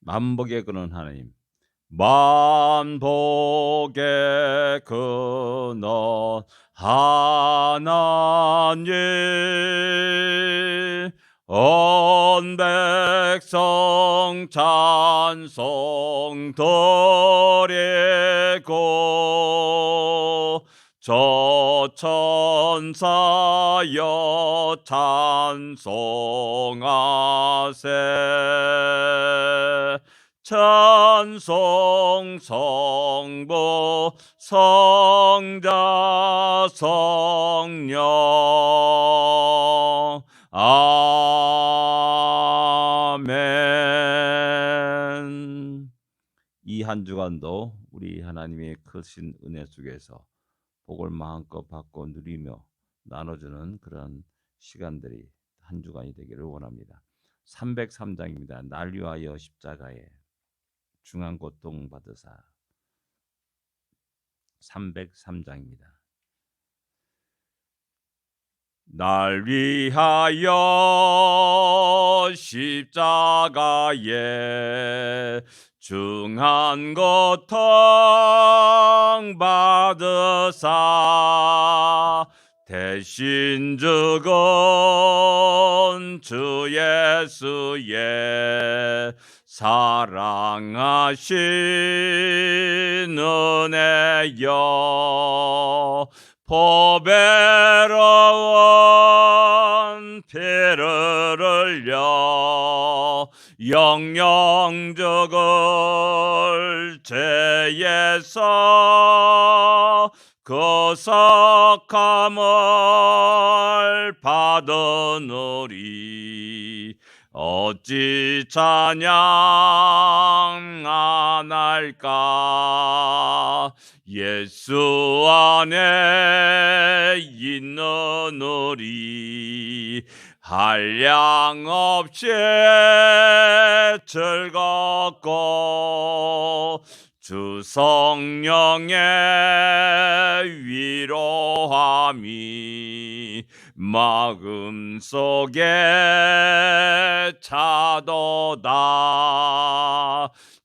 만복의 근원 하나님 만복의 근원 하나님 온 백성 찬송 드리고 저 천사여 찬송하세. 찬송 성부 성자 성령 아멘. 이 한 주간도 우리 하나님의 크신 은혜 속에서 복을 마음껏 받고 누리며 나눠주는 그런 시간들이 한 주간이 되기를 원합니다. 303장입니다. 날 위하여 십자가에 중한 고통 받으사 303장입니다. 날 위하여 십자가에 중한 고통 받으사 대신 죽은 주 예수의 사랑하신 은혜여 보배로운 피를 흘려 영영 죽을 죄에서 그 석함을 받은 우리. 어찌 찬양 안 할까? 예수 안에 있는 우리 한량 없이 즐겁고 주 성령의 위로함이 마음 속에 차도다.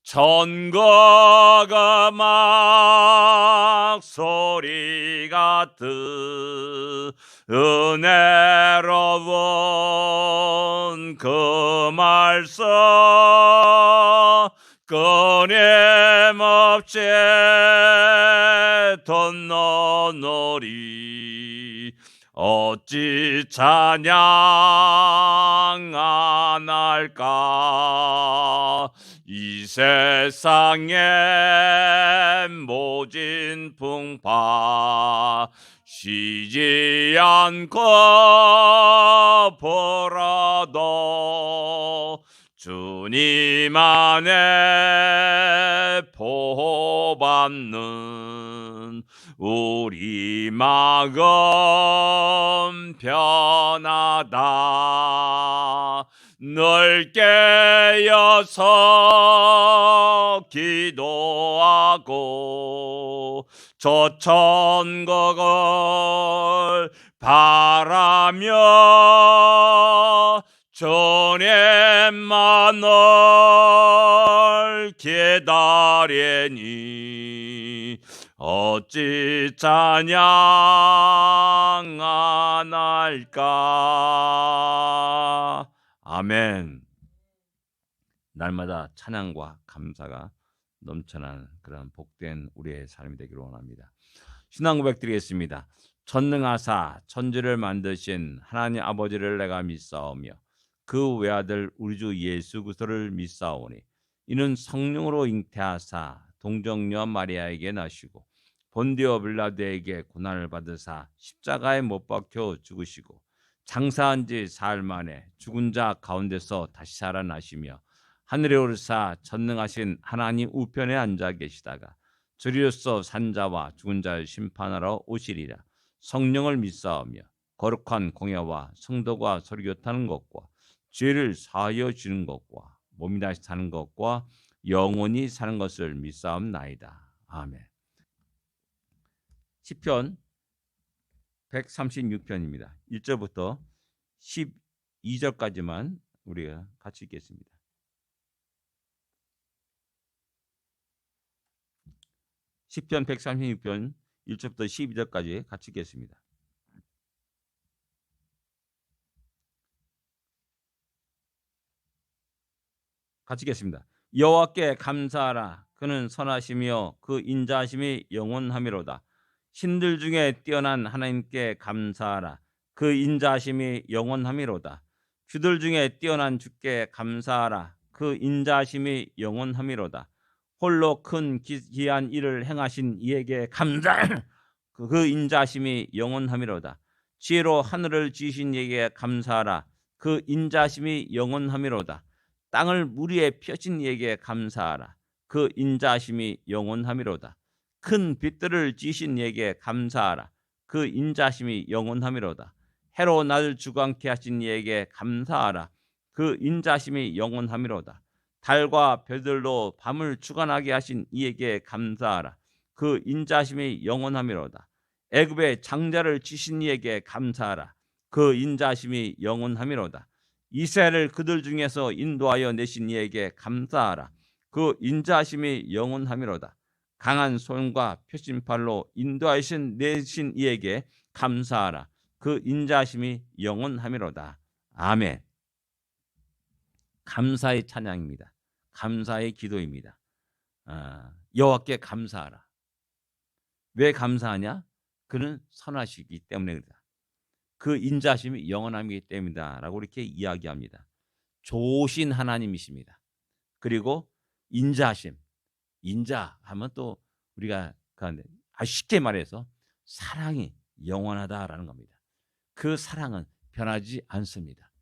천국 음악 소리 같은 은혜로 운그 말씀 끊임없이 덧너놀이 어찌 찬양 안 할까? 이 세상에 모진 풍파 쉬지 않고 불어도 주님 안에 보호받는 우리 마음 편하다. 늘 깨어서 기도하고 저 천국을 바라며 주님만을 기다리니 어찌 찬양 안 할까? 아멘. 날마다 찬양과 감사가 넘쳐나는 그런 복된 우리의 삶이 되기를 원합니다. 신앙 고백 드리겠습니다 전능하사 천지를 만드신 하나님 아버지를 내가 믿사오며 그 외아들 우리 주 예수 그리스도를 믿사오니 이는 성령으로 잉태하사 동정녀 마리아에게 나시고 본디오 빌라드에게 고난을 받으사 십자가에 못 박혀 죽으시고 장사한 지 사흘 만에 죽은 자 가운데서 다시 살아나시며 하늘에 오르사 전능하신 하나님 우편에 앉아 계시다가 저리로서 산자와 죽은 자를 심판하러 오시리라 성령을 믿사오며 거룩한 공예와 성도가 설교 타는 것과 죄를 사하여 주는 것과 몸이 다시 사는 것과 영원히 사는 것을 믿사옵나이다. 아멘. 시편 136편입니다. 1절부터 12절까지만 우리가 같이 읽겠습니다. 시편 136편 1절부터 12절까지 같이 읽겠습니다. 같이 읽겠습니다. 여호와께 감사하라 그는 선하시며 그 인자하심이 영원하미로다. 신들 중에 뛰어난 하나님께 감사하라 그 인자하심이 영원하미로다. 주들 중에 뛰어난 주께 감사하라 그 인자하심이 영원하미로다. 홀로 큰 기한 일을 행하신 이에게 감사 그, 그 인자심이 영원함이로다. 지혜로 하늘을 지으신 이에게 감사하라. 그 인자심이 영원함이로다. 땅을 물 위에 펴신 이에게 감사하라. 그 인자심이 영원함이로다. 큰 빛들을 지으신 이에게 감사하라. 그 인자심이 영원함이로다. 해로 나를 주관케 하신 이에게 감사하라. 그 인자심이 영원함이로다. 달과 별들로 밤을 주관하게 하신 이에게 감사하라. 그 인자심이 영원함이로다. 애굽의 장자를 치신 이에게 감사하라. 그 인자심이 영원함이로다. 이스라엘을 그들 중에서 인도하여 내신 이에게 감사하라. 그 인자심이 영원함이로다. 강한 손과 표심팔로 인도하신 내신 이에게 감사하라. 그 인자심이 영원함이로다. 아멘. 감사의 찬양입니다. 감사의 기도입니다. 아, 여호와께 감사하라. 왜 감사하냐? 그는 선하시기 때문에 그렇다. 그 인자심이 영원함이기 때문이다라고 이렇게 이야기합니다. 좋으신 하나님이십니다. 그리고 인자심, 인자하면 또 우리가 쉽게 말해서 사랑이 영원하다라는 겁니다. 그 사랑은 변하지 않습니다.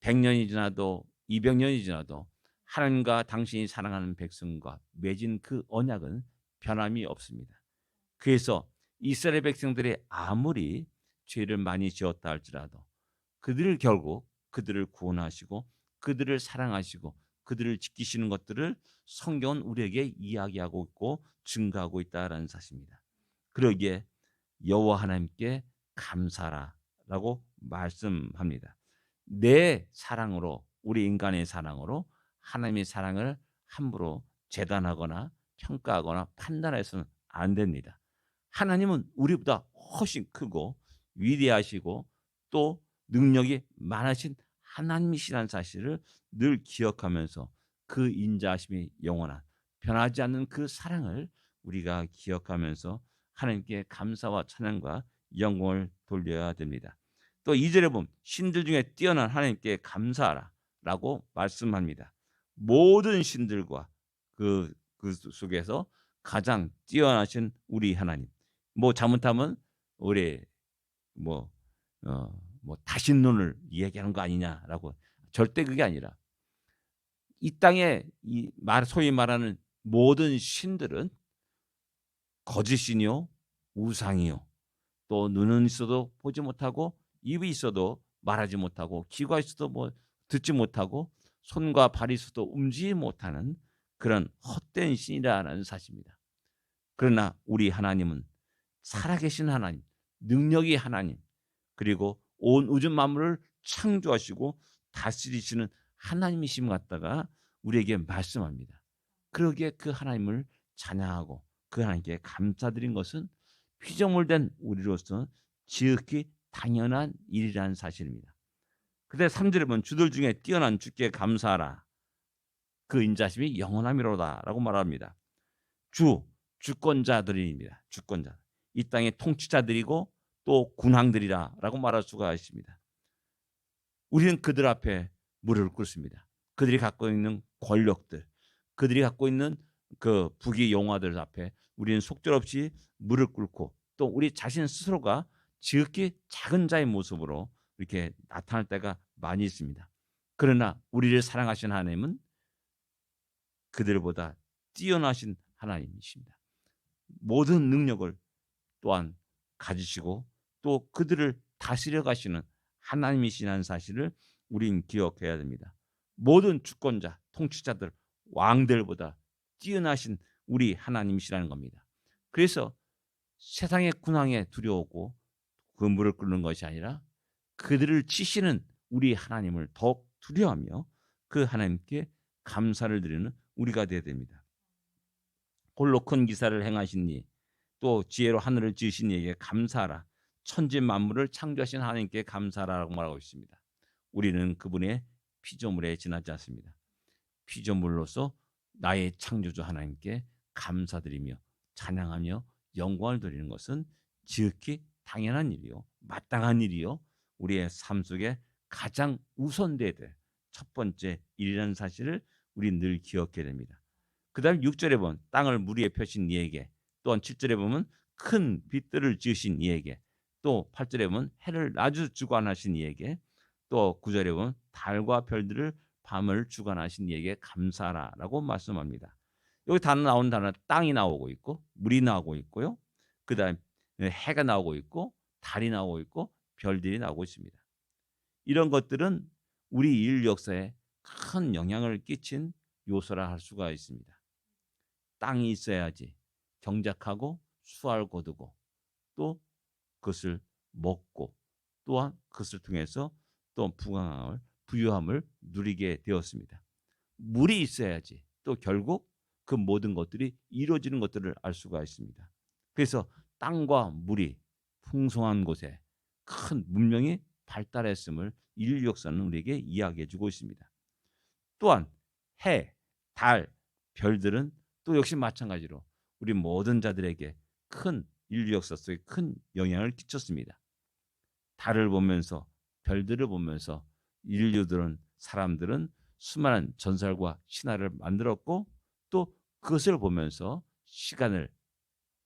100년이 지나도 200년이 지나도 하나님과 당신이 사랑하는 백성과 맺은 그 언약은 변함이 없습니다. 그래서 이스라엘 백성들이 아무리 죄를 많이 지었다 할지라도 그들을 결국 그들을 구원하시고 그들을 사랑하시고 그들을 지키시는 것들을 성경은 우리에게 이야기하고 있고 증가하고 있다라는 사실입니다. 그러기에 여호와 하나님께 감사라라고 말씀합니다. 내 사랑으로 우리 인간의 사랑으로 하나님의 사랑을 함부로 재단하거나 평가하거나 판단해서는 안 됩니다. 하나님은 우리보다 훨씬 크고 위대하시고 또 능력이 많으신 하나님이시라는 사실을 늘 기억하면서 그 인자하심이 영원한 변하지 않는 그 사랑을 우리가 기억하면서 하나님께 감사와 찬양과 영광을 돌려야 됩니다. 또 2절에 보면 신들 중에 뛰어난 하나님께 감사하라 라고 말씀합니다. 모든 신들과 그, 그 속에서 가장 뛰어나신 우리 하나님. 뭐 잘못하면 우리 뭐, 어, 뭐 다신론을 얘기하는 거 아니냐라고 절대 그게 아니라 이 땅에 이 말 소위 말하는 모든 신들은 거짓신이요 우상이요 또 눈은 있어도 보지 못하고 입이 있어도 말하지 못하고 귀가 있어도 뭐 듣지 못하고 손과 발이 있어도 움직이지 못하는 그런 헛된 신이라는 사실입니다. 그러나 우리 하나님은 살아계신 하나님, 능력이 하나님, 그리고 온 우주 만물을 창조하시고 다스리시는 하나님이심 같다가 우리에게 말씀합니다. 그러기에 그 하나님을 찬양하고 그 하나님께 감사드린 것은 피조물된 우리로서 지극히 당연한 일이라는 사실입니다. 그때 3절에 보면 주들 중에 뛰어난 주께 감사하라. 그 인자심이 영원함이로다라고 말합니다. 주 주권자들입니다. 주권자. 이 땅의 통치자들이고 또 군왕들이라라고 말할 수가 있습니다. 우리는 그들 앞에 무릎을 꿇습니다. 그들이 갖고 있는 권력들, 그들이 갖고 있는 그 부귀 영화들 앞에 우리는 속절없이 무릎 꿇고 또 우리 자신 스스로가 지극히 작은 자의 모습으로 이렇게 나타날 때가 많이 있습니다. 그러나 우리를 사랑하신 하나님은 그들보다 뛰어나신 하나님이십니다. 모든 능력을 또한 가지시고 또 그들을 다스려 가시는 하나님이시라는 사실을 우린 기억해야 됩니다. 모든 주권자, 통치자들, 왕들보다 뛰어나신 우리 하나님이시라는 겁니다. 그래서 세상의 군왕에 두려웠고 그 물을 끓는 것이 아니라 그들을 치시는 우리 하나님을 더욱 두려워하며 그 하나님께 감사를 드리는 우리가 되어야 됩니다. 홀로 큰 기사를 행하시니 또 지혜로 하늘을 지으신 이에게 감사하라. 천지 만물을 창조하신 하나님께 감사하라고 말하고 있습니다. 우리는 그분의 피조물에 지나지 않습니다. 피조물로서 나의 창조주 하나님께 감사드리며 찬양하며 영광을 드리는 것은 지극히 당연한 일이요 마땅한 일이요 우리의 삶 속에 가장 우선돼야 될 첫 번째 일이라는 사실을 우리 늘 기억해야 됩니다. 그 다음 6절에 보면 땅을 물 위에 펴신 이에게 또한 7절에 보면 큰 빛들을 지으신 이에게 또 8절에 보면 해를 낮주 주관하신 이에게 또 9절에 보면 달과 별들을 밤을 주관하신 이에게 감사하라라고 말씀합니다. 여기 단어 나온 단어 땅이 나오고 있고 물이 나오고 있고요. 그 다음 해가 나오고 있고 달이 나오고 있고 별들이 나오고 있습니다. 이런 것들은 우리 인류 역사에 큰 영향을 끼친 요소라 할 수가 있습니다. 땅이 있어야지 경작하고 수할 거두고 또 그것을 먹고 또한 그것을 통해서 또 부강함을 부유함을 누리게 되었습니다. 물이 있어야지 또 결국 그 모든 것들이 이루어지는 것들을 알 수가 있습니다. 그래서 땅과 물이 풍성한 곳에 큰 문명이 발달했음을 인류 역사는 우리에게 이야기해 주고 있습니다. 또한 해, 달, 별들은 또 역시 마찬가지로 우리 모든 자들에게 큰 인류 역사 속에 큰 영향을 끼쳤습니다. 달을 보면서 별들을 보면서 인류들은 사람들은 수많은 전설과 신화를 만들었고 또 그것을 보면서 시간을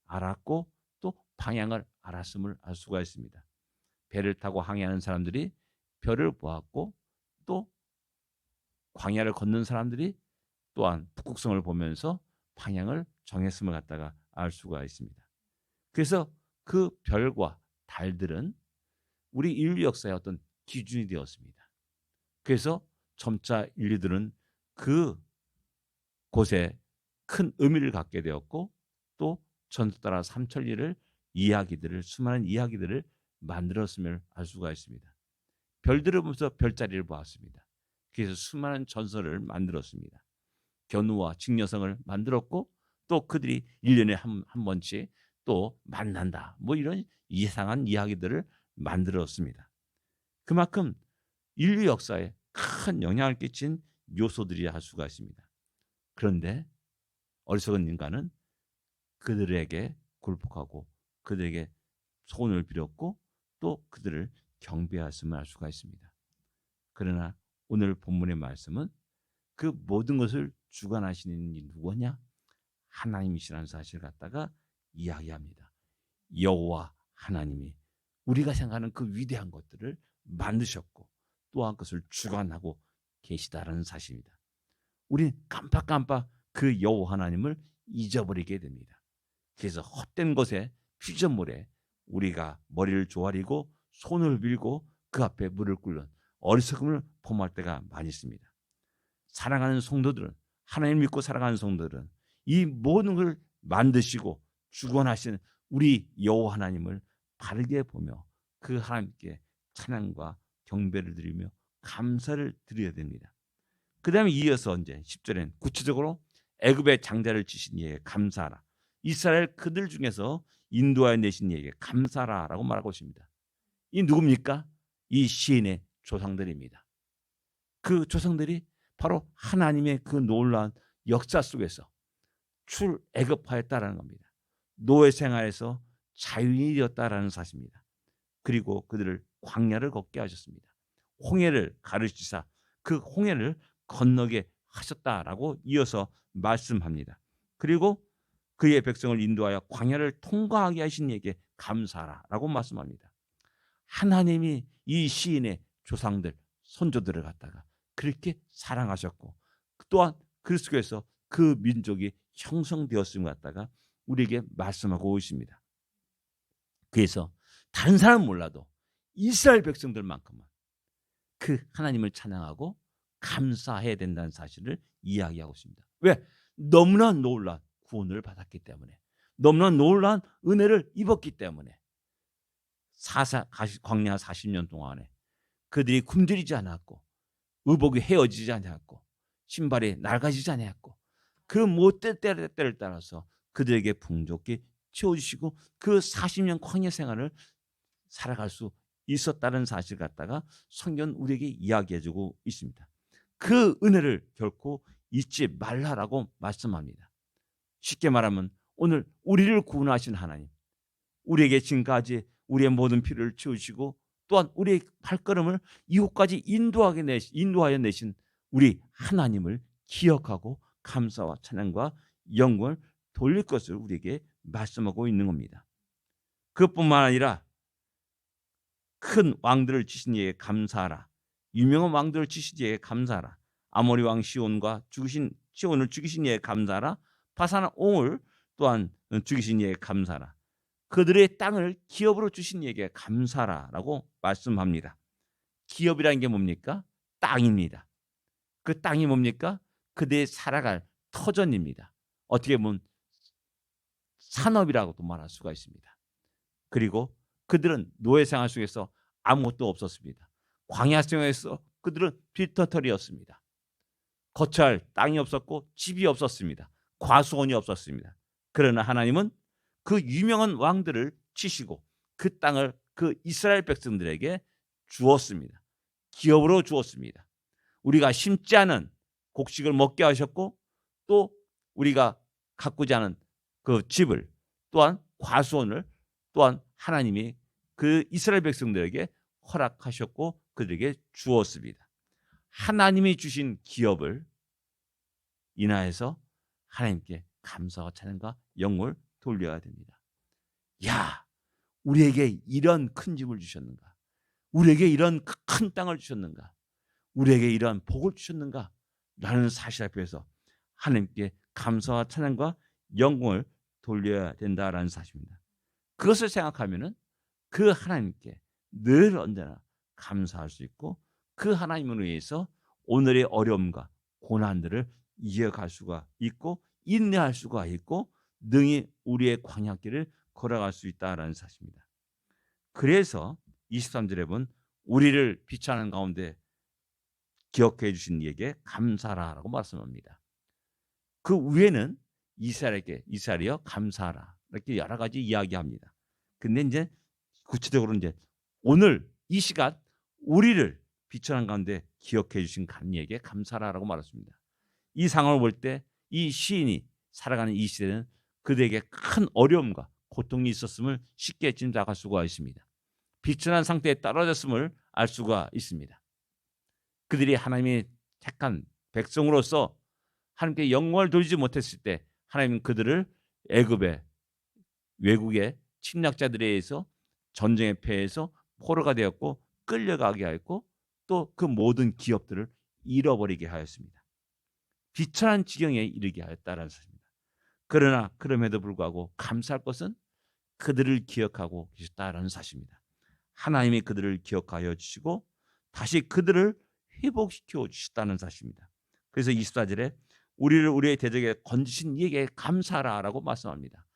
알았고 또 방향을 알았음을 알 수가 있습니다. 배를 타고 항해하는 사람들이 별을 보았고 또 광야를 걷는 사람들이 또한 북극성을 보면서 방향을 정했음을 갖다가 알 수가 있습니다. 그래서 그 별과 달들은 우리 인류 역사의 어떤 기준이 되었습니다. 그래서 점차 인류들은 그 곳에 큰 의미를 갖게 되었고 또 전투 따라 삼천리를 이야기들을 수많은 이야기들을 만들었음을 알 수가 있습니다. 별들을 보면서 별자리를 보았습니다. 그래서 수많은 전설을 만들었습니다. 견우와 직녀성을 만들었고 또 그들이 1년에 한, 한 번씩 또 만난다. 뭐 이런 이상한 이야기들을 만들었습니다. 그만큼 인류 역사에 큰 영향을 끼친 요소들이 할 수가 있습니다. 그런데 어리석은 인간은 그들에게 굴복하고 그들에게 소원을 빌었고 또 그들을 경배하였음을 알 수가 있습니다. 그러나 오늘 본문의 말씀은 그 모든 것을 주관하시는 이 누구냐? 하나님이시라는 사실을 갖다가 이야기합니다. 여호와 하나님이 우리가 생각하는 그 위대한 것들을 만드셨고 또한 그것을 주관하고 계시다라는 사실입니다. 우리 깜빡깜빡 그 여호와 하나님을 잊어버리게 됩니다. 그래서 헛된 것에 피조물에 우리가 머리를 조아리고 손을 빌고 그 앞에 물을 꿇는 어리석음을 범할 때가 많이 있습니다. 사랑하는 성도들은 하나님 믿고 살아가는 성도들은 이 모든 걸 만드시고 주권하시는 우리 여호와 하나님을 바르게 보며 그 하나님께 찬양과 경배를 드리며 감사를 드려야 됩니다. 그 다음에 이어서 이제 10절엔 구체적으로 애굽의 장자를 치신 이에게 감사하라. 이스라엘 그들 중에서 인도하여 내신 이에게 감사하라라고 말하고 있습니다. 이 누굽니까? 이 시인의 조상들입니다. 그 조상들이 바로 하나님의 그 놀라운 역사 속에서 출애굽하였다라는 겁니다. 노예 생활에서 자유인이 되었다라는 사실입니다. 그리고 그들을 광야를 걷게 하셨습니다. 홍해를 가르치사 그 홍해를 건너게 하셨다라고 이어서 말씀합니다. 그리고 그의 백성을 인도하여 광야를 통과하게 하신 이에게 감사하라라고 말씀합니다. 하나님이 이 시인의 조상들 선조들을 갖다가 그렇게 사랑하셨고 또한 그리스도에서 그 민족이 형성되었음을 갖다가 우리에게 말씀하고 있습니다. 그래서 다른 사람 몰라도 이스라엘 백성들만큼은 그 하나님을 찬양하고 감사해야 된다는 사실을 이야기하고 있습니다. 왜? 너무나 놀란 구원을 받았기 때문에 너무나 놀란 은혜를 입었기 때문에 사사 광야 40년 동안에 그들이 굶주리지 않았고 의복이 헤어지지 않았고 신발이 낡아지지 않았고 그 못될 때를 따라서 그들에게 풍족히 채워주시고 그 40년 광야 생활을 살아갈 수 있었다는 사실 갖다가 성경 우리에게 이야기해주고 있습니다. 그 은혜를 결코 잊지 말라라고 말씀합니다. 쉽게 말하면 오늘 우리를 구원하신 하나님, 우리에게 지금까지 우리의 모든 피를 채우시고 또한 우리의 발걸음을 이곳까지 인도하게 내 인도하여 내신 우리 하나님을 기억하고 감사와 찬양과 영광을 돌릴 것을 우리에게 말씀하고 있는 겁니다. 그뿐만 아니라 큰 왕들을 치신 이에게 감사하라. 유명한 왕들을 치신 이에게 감사하라. 아모리 왕 시온과 죽으신 시온을 죽이신 이에게 감사하라. 파산 옹을 또한 죽이신 이에게 감사하라. 그들의 땅을 기업으로 주신 이에게 감사라라고 말씀합니다. 기업이라는 게 뭡니까? 땅입니다. 그 땅이 뭡니까? 그들의 살아갈 터전입니다. 어떻게 보면 산업이라고도 말할 수가 있습니다. 그리고 그들은 노예 생활 속에서 아무것도 없었습니다. 광야 생활에서 그들은 빈터털이었습니다. 거처할 땅이 없었고 집이 없었습니다. 과수원이 없었습니다. 그러나 하나님은 그 유명한 왕들을 치시고 그 땅을 그 이스라엘 백성들에게 주었습니다. 기업으로 주었습니다. 우리가 심지 않은 곡식을 먹게 하셨고 또 우리가 가꾸지 않은 그 집을 또한 과수원을 또한 하나님이 그 이스라엘 백성들에게 허락하셨고 그들에게 주었습니다. 하나님이 주신 기업을 인하여서 하나님께 감사와 찬양과 영을 돌려야 됩니다. 야, 우리에게 이런 큰 집을 주셨는가? 우리에게 이런 큰 땅을 주셨는가? 우리에게 이러한 복을 주셨는가? 라는 사실 앞에서 하나님께 감사와 찬양과 영광을 돌려야 된다라는 사실입니다. 그것을 생각하면은 그 하나님께 늘 언제나 감사할 수 있고 그 하나님을 위해서 오늘의 어려움과 고난들을 이어갈 수가 있고 인내할 수가 있고 능히 우리의 광야길을 걸어갈 수 있다라는 사실입니다. 그래서 23절에 본 우리를 비추하는 가운데 기억해 주신 이에게 감사라라고 말씀합니다. 그 위에는 이스라엘에게 이스라엘이여 감사하라 이렇게 여러 가지 이야기합니다. 근데 이제 구체적으로 이제 오늘 이 시간 우리를 비춰난 가운데 기억해 주신 감리에게 감사라라고 말했습니다. 이 상황을 볼 때 이 시인이 살아가는 이 시대는 그들에게 큰 어려움과 고통이 있었음을 쉽게 짐작할 수가 있습니다. 비천한 상태에 떨어졌음을 알 수가 있습니다. 그들이 하나님이 택한 백성으로서 하나님께 영광을 돌리지 못했을 때 하나님은 그들을 애굽의 외국의 침략자들에 의해서 전쟁에 패해서 포로가 되었고 끌려가게 하였고 또 그 모든 기업들을 잃어버리게 하였습니다. 비천한 지경에 이르게 하였다라는 사실입니다. 그러나 그럼에도 불구하고 감사할 것은 그들을 기억하고 계셨다라는 사실입니다. 하나님이 그들을 기억하여 주시고 다시 그들을 회복시켜 주셨다는 사실입니다. 그래서 24절에 우리를 우리의 대적에 건지신 이에게 감사라라고 말씀합니다.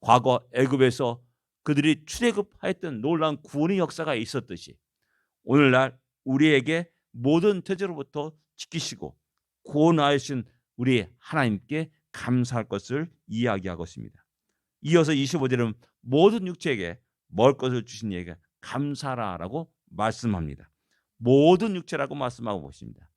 과거 애굽에서 그들이 출애굽하였던 놀라운 구원의 역사가 있었듯이 오늘날 우리에게 모든 대적으로부터 지키시고 구원하신 우리 하나님께 감사할 것을 이야기하고 있습니다. 이어서 25절은 모든 육체에게 먹을 것을 주신 이에게 감사라라고 말씀합니다. 모든 육체라고 말씀하고 있습니다.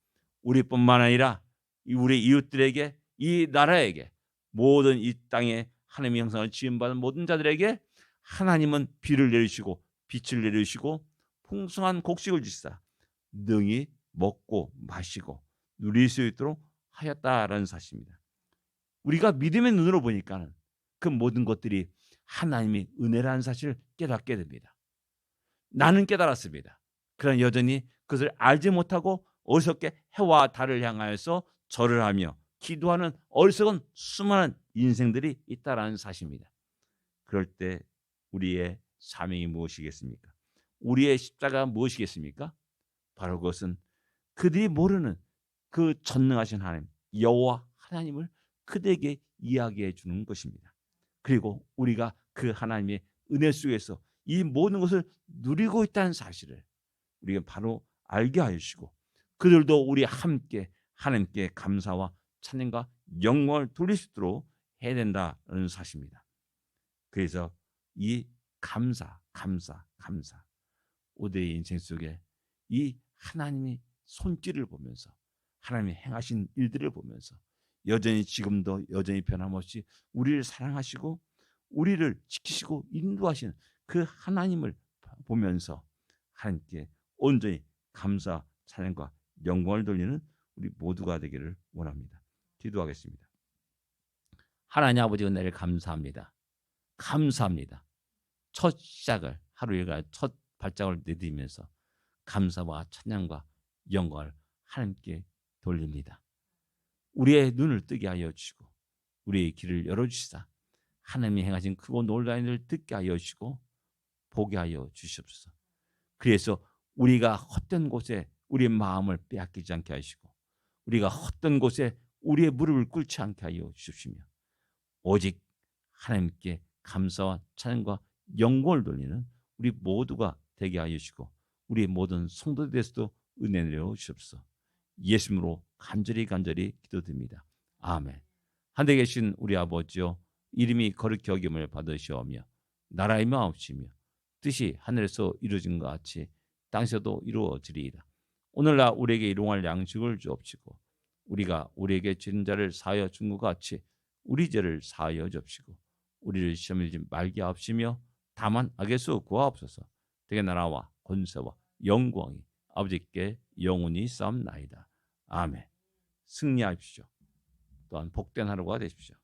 우리뿐만 아니라 우리 이웃들에게 이 나라에게 모든 이 땅에 하나님의 형상을 지음받은 모든 자들에게 하나님은 비를 내리시고 빛을 내리시고 풍성한 곡식을 주시사 능히 먹고 마시고 누릴 수 있도록 하였다라는 사실입니다. 우리가 믿음의 눈으로 보니까는 그 모든 것들이 하나님의 은혜라는 사실을 깨닫게 됩니다. 나는 깨달았습니다. 그러나 여전히 그것을 알지 못하고 어리석게 해와 달을 향하여서 절을 하며 기도하는 어리석은 수많은 인생들이 있다라는 사실입니다. 그럴 때 우리의 사명이 무엇이겠습니까? 우리의 십자가 무엇이겠습니까? 바로 그것은 그들이 모르는 그 전능하신 하나님 여호와 하나님을 그들에게 이야기해 주는 것입니다. 그리고 우리가 그 하나님의 은혜 속에서 이 모든 것을 누리고 있다는 사실을 우리가 바로 알게 하여 주시고 그들도 우리 함께 하나님께 감사와 찬양과 영광을 돌릴 수 있도록 해야 된다는 사실입니다. 그래서 이 감사, 감사, 감사. 우리의 인생 속에 이 하나님이 손길을 보면서 하나님이 행하신 일들을 보면서 여전히 지금도 여전히 변함없이 우리를 사랑하시고 우리를 지키시고 인도하시는 그 하나님을 보면서 하나님께 온전히 감사, 찬양과 영광을 돌리는 우리 모두가 되기를 원합니다. 기도하겠습니다. 하나님 아버지 은혜를 감사합니다. 감사합니다. 첫 시작을 하루 일과 첫 발작을 내디면서 감사와 찬양과 영광을 하나님께 돌립니다. 우리의 눈을 뜨게 하여 주시고 우리의 길을 열어 주시사 하나님이 행하신 크고 놀라운 일을 듣게 하여 주시고 보게 하여 주시옵소서. 그래서 우리가 헛된 곳에 우리의 마음을 빼앗기지 않게 하시고 우리가 헛된 곳에 우리의 무릎을 꿇지 않게 하여 주십시며 오직 하나님께 감사와 찬양과 영광을 돌리는 우리 모두가 되게 하여 주시고 우리 모든 성도들에서도 은혜 내려 주옵소서. 예수님으로 간절히 간절히 기도드립니다. 아멘. 하늘에 계신 우리 아버지여 이름이 거룩히 여김을 받으시오며 나라의 마옵시며 뜻이 하늘에서 이루어진 것 같이 땅에서도 이루어지리이다. 오늘날 우리에게 일용할 양식을 주옵시고 우리가 우리에게 지은 자를 사하여 준 것 같이 우리 죄를 사하여 줍시고 우리를 시험에 말게 하옵시며 다만 악에서 구하옵소서. 되게 나라와 권세와 영광이 아버지께 영원히 싸움나이다. 아멘. 승리하십시오. 또한 복된 하루가 되십시오.